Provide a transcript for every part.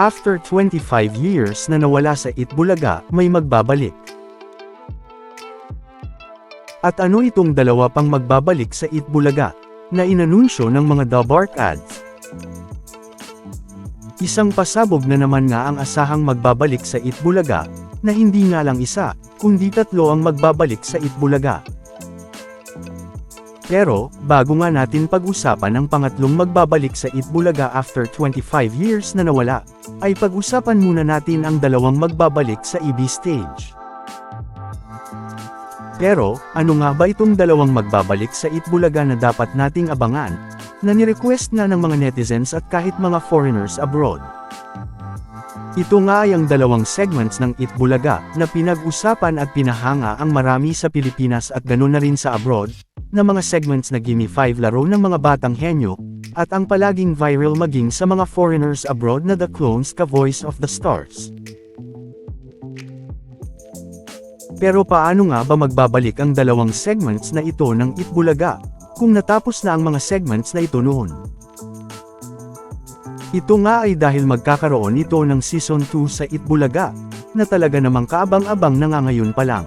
After 25 years na nawala sa Itbulaga, may magbabalik. At ano itong dalawa pang magbabalik sa Itbulaga, na inanunsyo ng mga Dabark ads? Isang pasabog na naman nga ang asahang magbabalik sa Itbulaga, na hindi nga lang isa, kundi tatlo ang magbabalik sa Itbulaga. Pero, bago nga natin pag-usapan ang pangatlong magbabalik sa Itbulaga after 25 years na nawala, ay pag-usapan muna natin ang dalawang magbabalik sa EB stage. Pero, ano nga ba itong dalawang magbabalik sa Itbulaga na dapat nating abangan, na nirequest nga ng mga netizens at kahit mga foreigners abroad? Ito nga ay ang dalawang segments ng Itbulaga na pinag-usapan at pinahanga ang marami sa Pilipinas at ganoon na rin sa abroad, na mga segments na Gimme 5 laro ng mga batang henyo, at ang palaging viral maging sa mga foreigners abroad na The Clones ka Voice of the Stars. Pero paano nga ba magbabalik ang dalawang segments na ito ng Itbulaga, kung natapos na ang mga segments na ito noon? Ito nga ay dahil magkakaroon ito ng Season 2 sa Itbulaga, na talaga namang kaabang-abang na nga ngayon pa lang.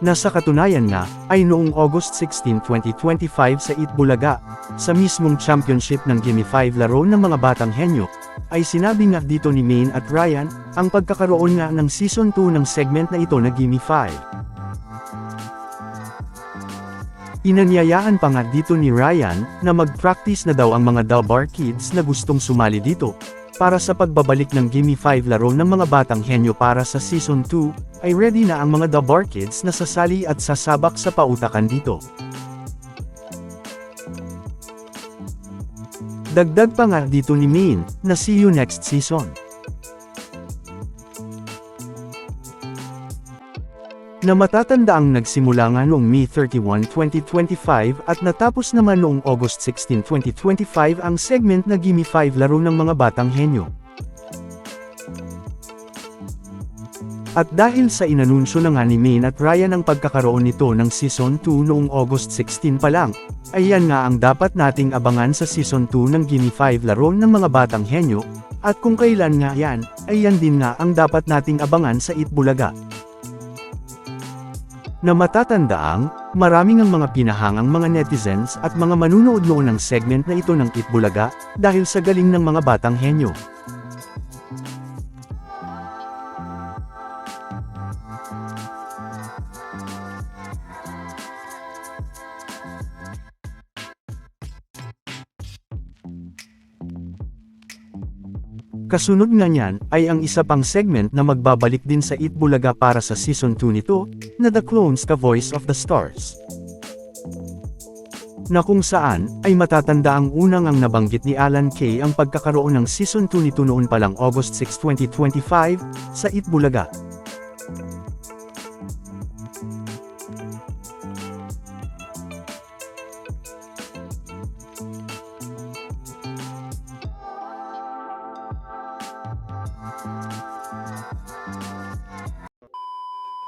Na sa katunayan nga, ay noong August 16, 2025 sa Itbulaga, sa mismong championship ng Gimme 5 laro ng mga batang henyo, ay sinabi nga dito ni Maine at Ryan, ang pagkakaroon nga ng Season 2 ng segment na ito na Gimme 5. Inanyayaan pa nga dito ni Ryan, na mag-practice na daw ang mga Dalbar kids na gustong sumali dito, para sa pagbabalik ng Gimme 5 laro ng mga batang henyo para sa Season 2, ay ready na ang mga Dalbar kids na sasali at sasabak sa pautakan dito. Dagdag pa nga dito ni Maine, na see you next season. Na matatanda ang nagsimula nga noong May 31, 2025 at natapos naman noong August 16, 2025 ang segment na Gimme 5 laro ng mga batang henyo. At dahil sa inanunsyo na nga ni Maine at Ryan ang pagkakaroon nito ng Season 2 noong August 16 pa lang, ayan nga ang dapat nating abangan sa Season 2 ng Gimme 5 laro ng mga batang henyo, at kung kailan nga yan, ayan din nga ang dapat nating abangan sa Itbulaga. Na matatandaang, maraming ang mga pinahangang mga netizens at mga manunood noon ng segment na ito ng Itbulaga, dahil sa galing ng mga batang henyo. Kasunod nga niyan, ay ang isa pang segment na magbabalik din sa Itbulaga para sa Season 2 nito, na The Clones ka Voice of the Stars. Na kung saan, ay matatanda ang unang ang nabanggit ni Alan Kay ang pagkakaroon ng Season 2 nito noon palang August 6, 2025, sa Itbulaga.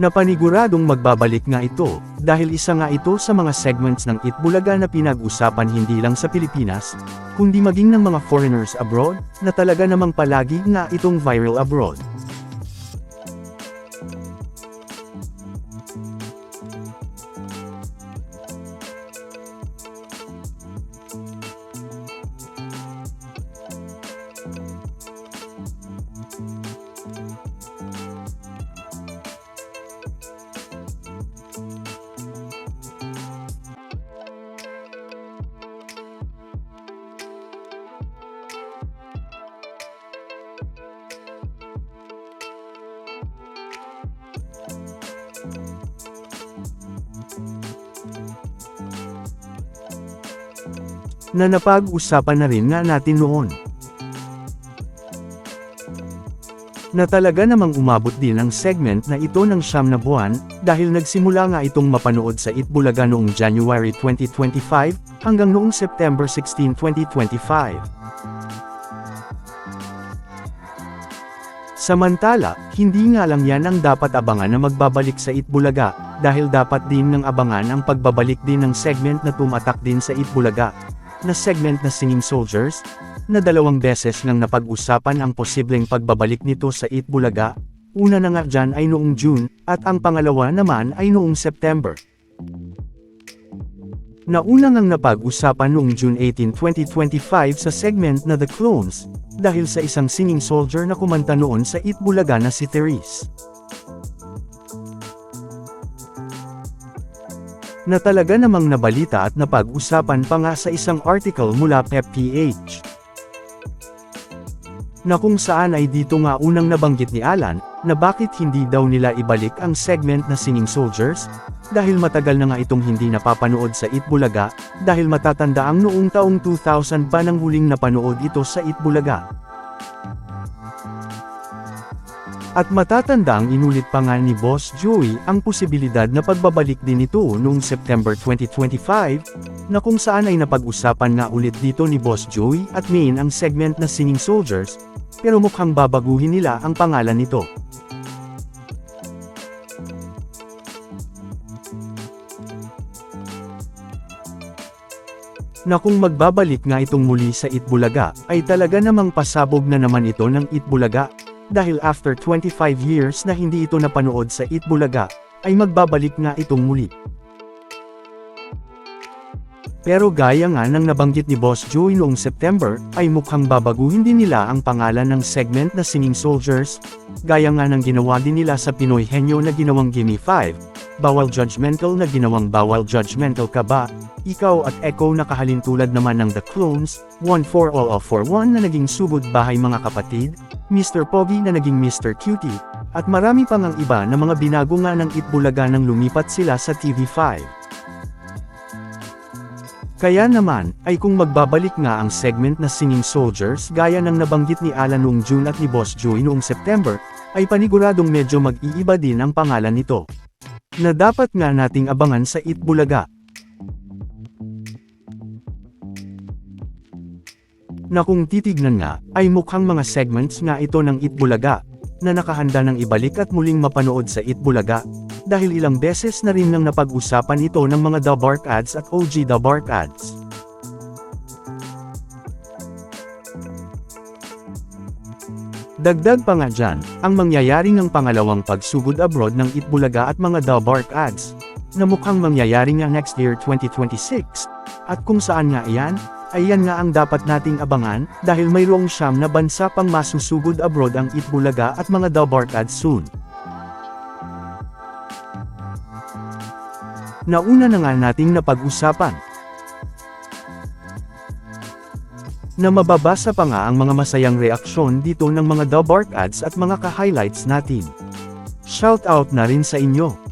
Napaniguradong magbabalik nga ito, dahil isa nga ito sa mga segments ng Itbulaga na pinag-usapan hindi lang sa Pilipinas, kundi maging ng mga foreigners abroad, na talaga namang palagi nga itong viral abroad. Na napag-usapan na rin nga natin noon. Na talaga namang umabot din ang segment na ito ng siyam na buwan, dahil nagsimula nga itong mapanood sa Itbulaga noong January 2025, hanggang noong September 16, 2025. Samantala, hindi nga lang yan ang dapat abangan na magbabalik sa Itbulaga, dahil dapat din ng abangan ang pagbabalik din ng segment na tumatak din sa Itbulaga, na segment na Singing Soldiers, na dalawang beses nang napag-usapan ang posibleng pagbabalik nito sa Itbulaga, una na nga dyan ay noong June, at ang pangalawa naman ay noong September. Nauna ngang napag-usapan noong June 18, 2025 sa segment na The Clones, dahil sa isang singing soldier na kumanta noon sa Itbulaga na si Therese. Na talaga namang nabalita at napag-usapan pa nga sa isang article mula PepPH. Na kung saan ay dito nga unang nabanggit ni Alan, na bakit hindi daw nila ibalik ang segment na Singing Soldiers, dahil matagal na nga itong hindi napapanood sa Itbulaga, dahil matatanda ang noong taong 2000 pa nang huling napanood ito sa Itbulaga. At matatanda ang inulit pa nga ni Boss Joey ang posibilidad na pagbabalik din ito noong September 2025, na kung saan ay napag-usapan nga ulit dito ni Boss Joey at Main ang segment na Singing Soldiers, pero mukhang babaguhin nila ang pangalan nito. na kung magbabalik nga itong muli sa Itbulaga, ay talaga namang pasabog na naman ito ng Itbulaga, dahil after 25 years na hindi ito napanood sa Itbulaga, ay magbabalik nga itong muli. Pero gaya nga ng nabanggit ni Boss Joey noong September, ay mukhang babaguhin din nila ang pangalan ng segment na Singing Soldiers, gaya nga ng ginawa din nila sa Pinoy Henyo na ginawang Gimme 5, Bawal Judgmental na ginawang Bawal Judgmental Ka Ba, Ikaw at Echo na kahalintulad naman ng The Clones, One for All of for One na naging Sugod Bahay Mga Kapatid, Mr. Pogi na naging Mr. Cutie, at marami pang ang iba na mga binago nga ng Itbulaga nang lumipat sila sa TV5. Kaya naman, ay kung magbabalik nga ang segment na Singing Soldiers gaya ng nabanggit ni Alan noong June at ni Boss Joey noong September, ay paniguradong medyo mag-iiba din ang pangalan nito. Na dapat nga nating abangan sa Itbulaga. Na kung titignan nga, ay mukhang mga segments nga ito ng Itbulaga, na nakahanda ng ibalik at muling mapanood sa Itbulaga, dahil ilang beses na rin nang napag-usapan ito ng mga The Bark Ads at OG The Bark Ads. Dagdag pa nga dyan, ang mangyayari ng pangalawang pagsugod abroad ng Itbulaga at mga The Bark Ads, na mukhang mangyayari nga next year 2026, at kung saan nga iyan, ay yan nga ang dapat nating abangan, dahil mayroong siyam na bansa pang masusugod abroad ang Itbulaga at mga The Bark Ads soon. Nauna na nga nating napag-usapan. Na mababasa pa nga ang mga masayang reaksyon dito ng mga The Bark Ads at mga ka-highlights natin. Shout out na rin sa inyo.